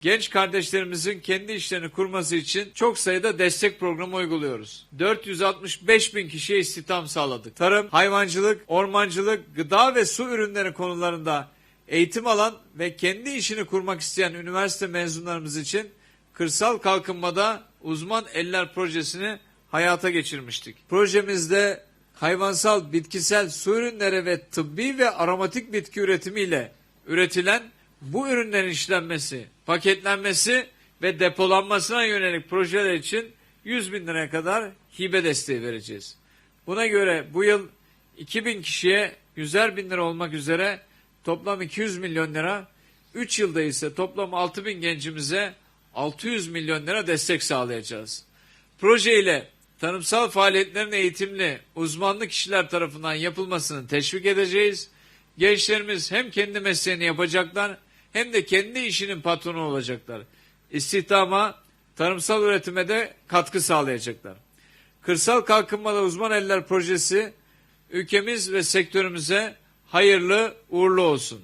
Genç kardeşlerimizin kendi işlerini kurması için çok sayıda destek programı uyguluyoruz. 465 bin kişiye istihdam sağladık. Tarım, hayvancılık, ormancılık, gıda ve su ürünleri konularında eğitim alan ve kendi işini kurmak isteyen üniversite mezunlarımız için kırsal kalkınmada uzman eller projesini hayata geçirmiştik. Projemizde hayvansal, bitkisel su ürünleri ve tıbbi ve aromatik bitki üretimiyle üretilen bu ürünlerin işlenmesi, paketlenmesi ve depolanmasına yönelik projeler için 100 bin liraya kadar hibe desteği vereceğiz. Buna göre bu yıl 2000 kişiye 100'er bin lira olmak üzere toplam 200 milyon lira, 3 yılda ise toplam 6 bin gencimize 600 milyon lira destek sağlayacağız. Proje ile tanımsal faaliyetlerin eğitimli, uzmanlı kişiler tarafından yapılmasını teşvik edeceğiz. Gençlerimiz hem kendi mesleğini yapacaklar hem de kendi işinin patronu olacaklar. İstihdama, tarımsal üretime de katkı sağlayacaklar. Kırsal Kalkınmada Uzman Eller Projesi ülkemiz ve sektörümüze hayırlı uğurlu olsun.